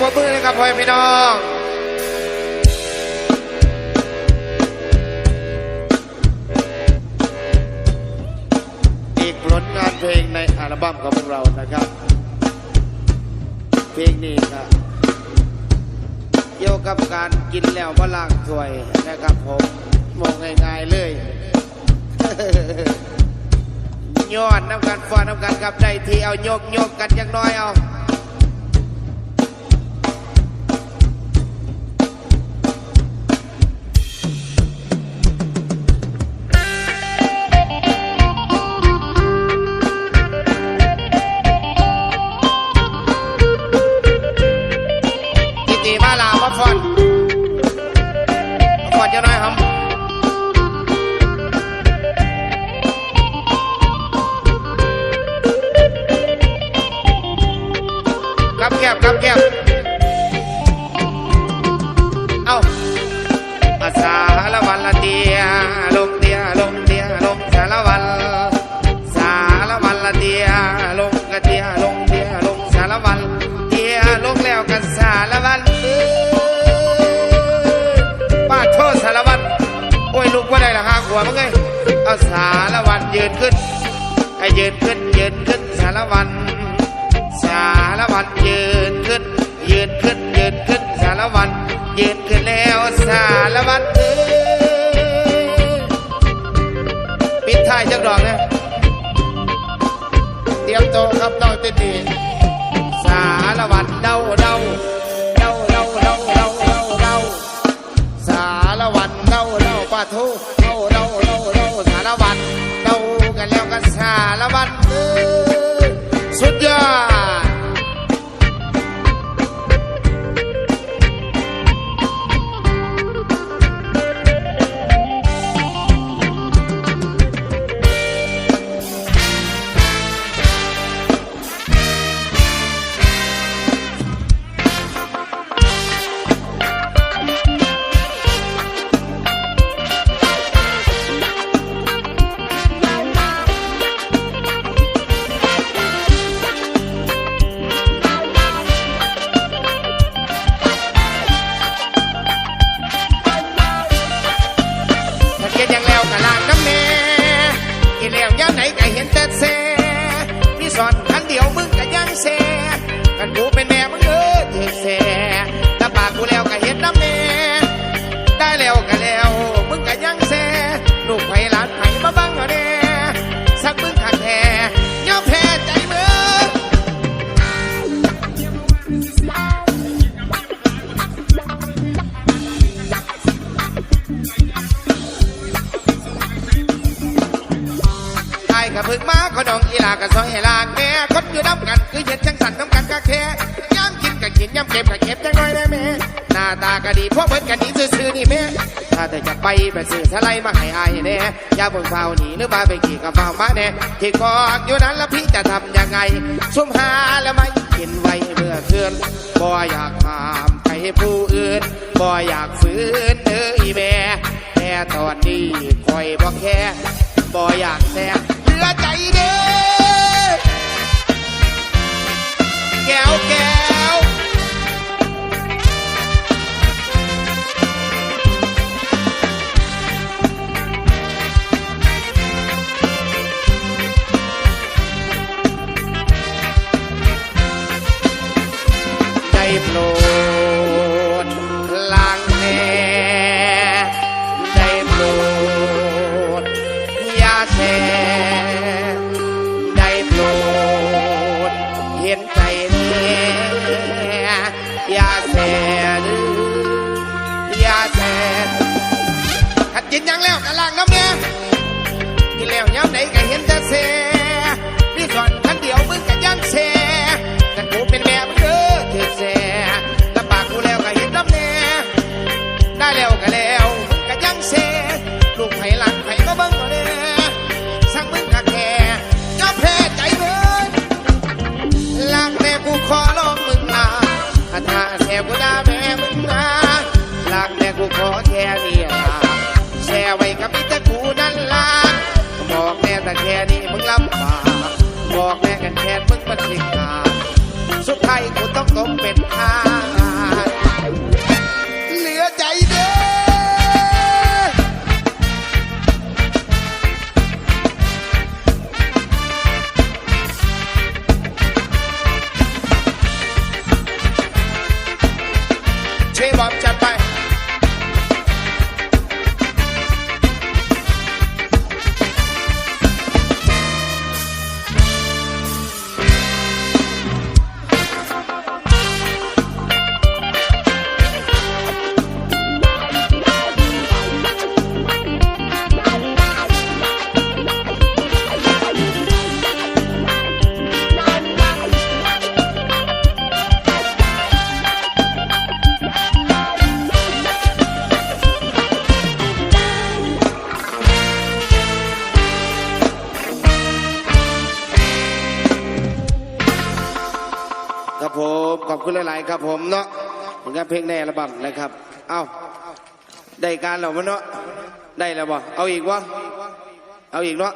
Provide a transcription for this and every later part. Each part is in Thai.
ปรบมือเลยครับพ่อพี่น้องอีกผลงานเพลงในอัลบั้มของพวกเรานะครับ เพลงนี้ครับเกี่ยวกับการกินแล้วมาล้างถ้วยนะครับผมมองง่ายๆเลยย้อนน้ำกันฟอนน้ำกันครับได้ที่เอาโยกโยกกันยังน้อยเอา วกันสารวันเอ้ยป้าโทษสารวันโอ้ยลูกว่าได้ละห้าขวบมั้งไงเอาสารวันยืนขึ้นไอ้ยืนขึ้นยืนขึ้นสารวันสารวันยืนขึ้น ยืนขึ้นยืนขึ้นสารวันยืนขึ้นแล้วสารวันเอ้ยปิดท้ายจักดอกนะเตรียมตัวครับน้องเต้นดี สารวัตรเดาเดาเดา พึ่งมาขนองอีหลากับซอยให้ลางแม่คนอยู่น้ำกันคือเห็นจังสันน้ำกันกะแค่ย่ำกินกับกินย่ำเก็บกับเก็บจังน้อยได้แม่หน้าตาก็ดีพวกเบิ้นกันนี้ซื่อๆนี่แม่ถ้าเธอจะไปไปซื้อทะไลมาให้อายแน่อย่าบนเฝ้าหนีหรือมาไปขี่กับเฝ้ามาแน่ที่กอกอยู่นั้นแล้วพี่จะทำยังไงซุ่มหาแล้วไม่กินไว้เมื่อคืนบ่อยากถามให้ผู้อื่นบ่อยากฝืนเด้ออีแม่แค่ตอนนี้คอยบ่แค่บ่อยากแซ่ ลือใจเด้อแก้วแก้ว คุณหลายครับผมเนาะผลงานเพลงในอัลบั้มนะครับ เอาได้การแล้วมั้เนาะได้แล้วบ่เอาอีกวะเอาอีกเนาะ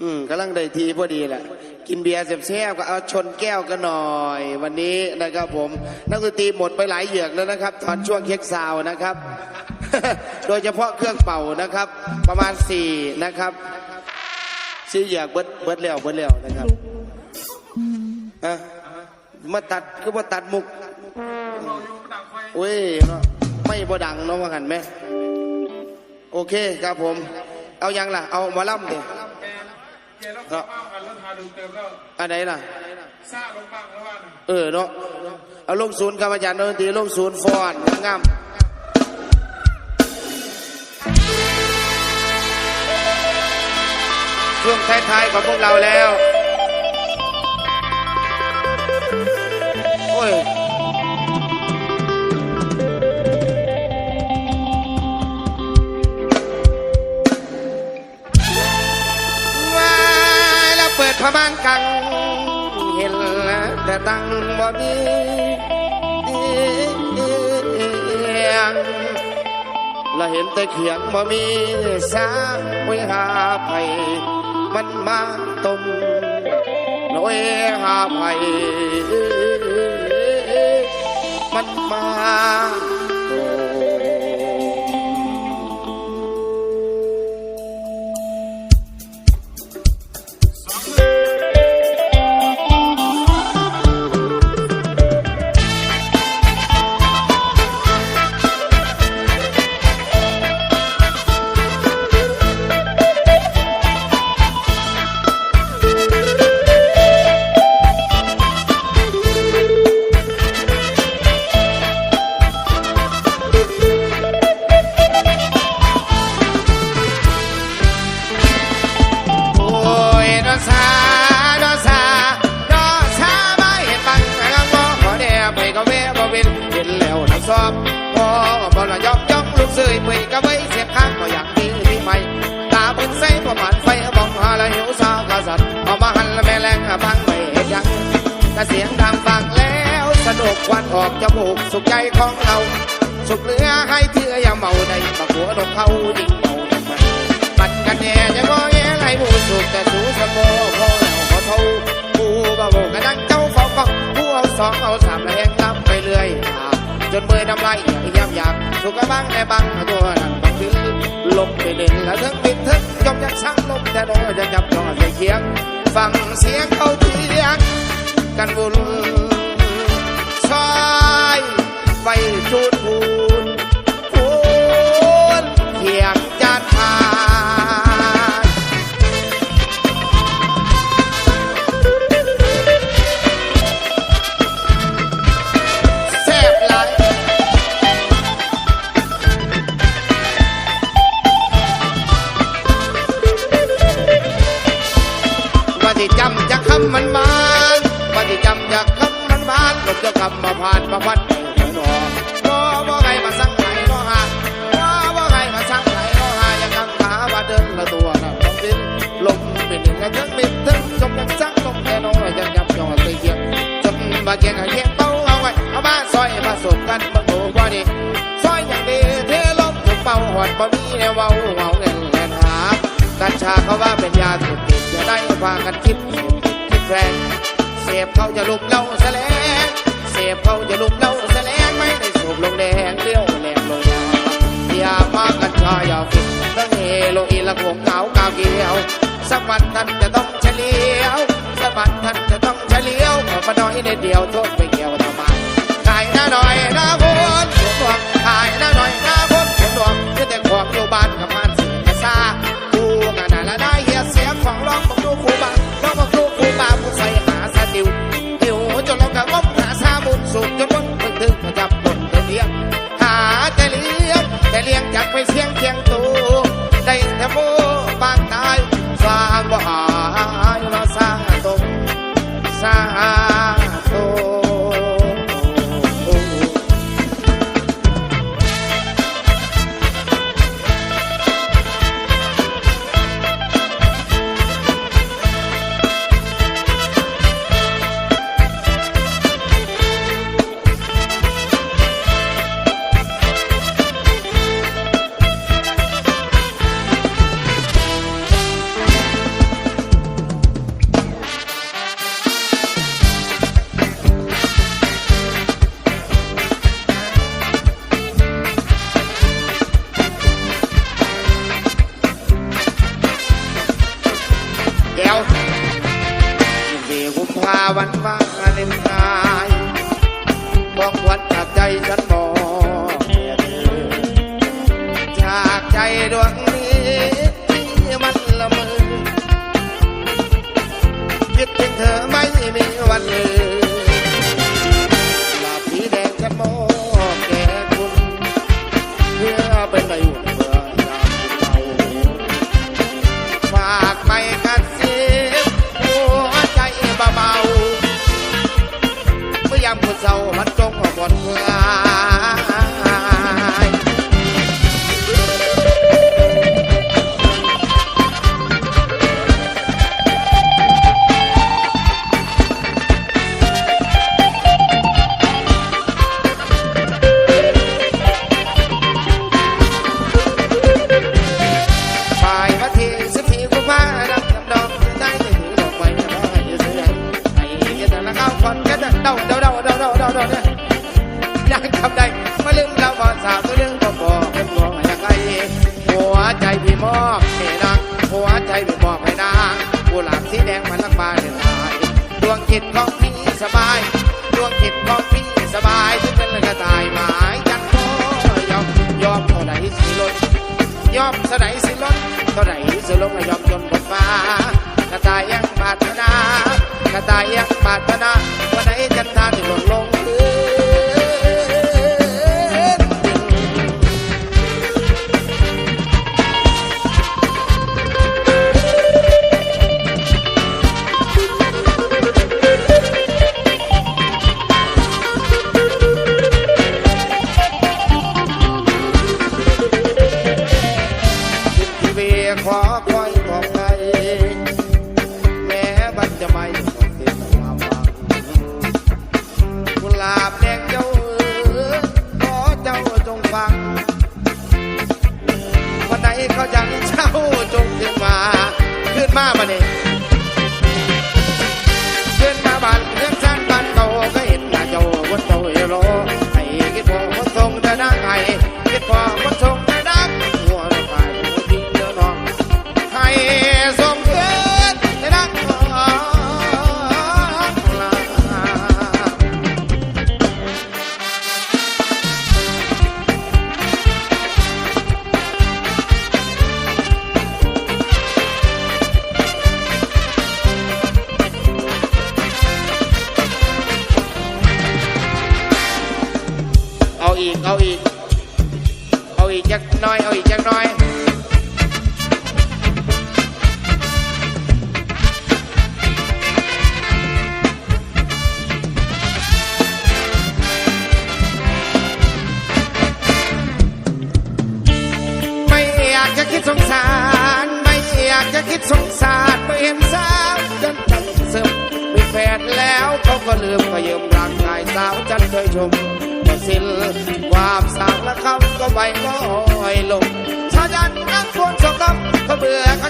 อืมกำลังได้ทีพอดีแหละกินเบียร์เสแซ่บก็เอาชนแก้วกันหน่อย วันนี้นะครับผม นักดนตรีหมดไปหลายเหยือกแล้วนะครับ ตอนช่วงเค้กซาวนะครับ โดยเฉพาะเครื่องเป่านะครับ ประมาณสี่นะครับสี่เหยือกเบิดเบิดแล้วเบิดแล้วนะครับ มาตัดคือมาตัดมุกโอ้ยเนาะไม่บ่ดังเนาะว่าหันไหมโอเคครับผม เอายังล่ะ เอาหมาล่ำดิเนาะอันไหนล่ะเออเนาะเอาลงศูนย์ครับอาจารย์ดนตรีลงศูนย์ฟอนงามช่วงท้ายๆของพวกเราแล้ว ยว่าแล้วเปิดพม่านกัง เห็นแล้วแต่ตังบ่มีเอียงเราเห็นแต่เขียงบ่มีสางไว้หาไผมันมาต้มน้อยหาไผ มัน สียงดังฟังแล้วสนุกควันออกจมูกสุขใจของเรา สุขเหลือให้เถื่ออย่าเมาในบักหัวนกเขาดิ่งเมาดังมันปัดกันแน่จะก็แย่ไรผู้สุขแต่สูสมโมพอแล้วขอเท่าผู้บ่าวกระดังเจ้าฟองฟองผู้เอาสองเอาสามแล้วแหงตามไปเรื่อยจนเมื่อน้ำลายเอียงยำยากสุกกระบังในบังตัวนั้นบังถือลมไปเล่นแล้วทั้งบิดทั้งยอมยักช่างลมแต่โดนจะจับจอใส่เคียงฟังเสียงเขาเทียง กัน ชาเขาว่าเป็นยาเสพติดจะได้พากันคิดคิดแรงเสพเขาจะลุมเล่าแสลงเสพเขาจะลุมเล่าแสลงไม่ได้สูบลงแดงเลี้ยวแหลมลงยาอย่ามากันชายอย่าฟิตเรื่องเฮโรอีนและผมเหงากาวเกี่ยวสักวันท่านจะต้องเฉลียวสักวันท่านจะต้องเฉลียวขอมาน้อยในเดียวโทษไปเกี่ยวทำไมขายหน้าหน่อยหน้าบน ใจดวงนี้มันละเมอคิดถึงเธอไม่มีวันลืม สลงยอมจนบนฟ้ากระตายยังปาถนากระตายยังปาถนาวันไหนจันทราที่หล่นลง เอาอีก เอาอีกจักน้อย เอาอีกจักน้อย ไม่อยากจะคิดสงสาร ไม่อยากจะคิดสงสารไม่เห็นสาวจนต้องซึมมีแฟนแล้วเขาก็ลืมก็ยืมร่างกายสาวจันเคยชม สิ้นความสากและคำก็ไปก็อ่อยลงชายันนั่งควนสกปรกก็เบื่อเขา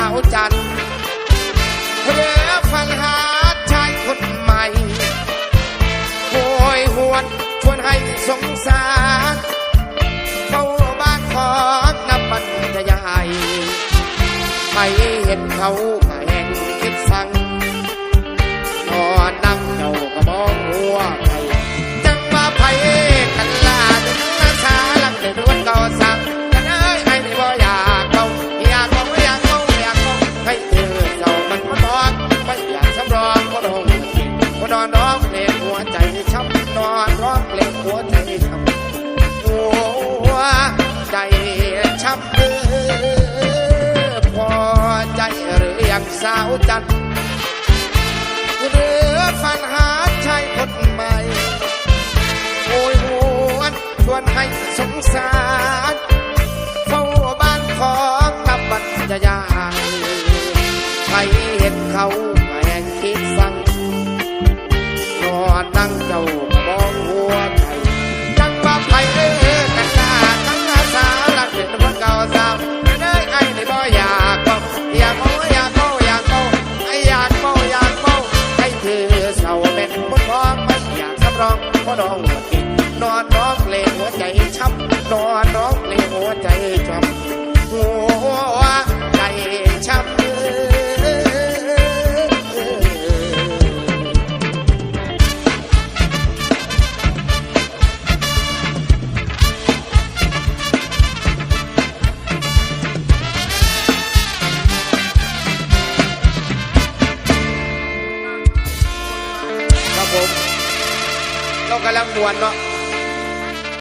าวจันเพ้อฟันหาชายคนใหม่โหยหวนชวนให้สงสารเข้าบ้านของน้ำมันจะใหญ่ใครเห็นเขาก็แห่ง วนชวนให้สงสารเฝ้าบ้านของนับบัญจะยายใครเห็นเขาแม่งคิดสั่งนอนนั่งเจ้ามองหัวใจจังว่าไผเอ้ยกันหน้าตั้งอาสาลักเป็นคนเก่าสาวเอ้ยไอ้นี่บ่อยากเมาอยากเมาอยากเมาอยากเมาไอ้อยากเมาอยากเมาให้เธอเศร้าเป็นบนท้องไม่อยากสำรองเพราะน้อง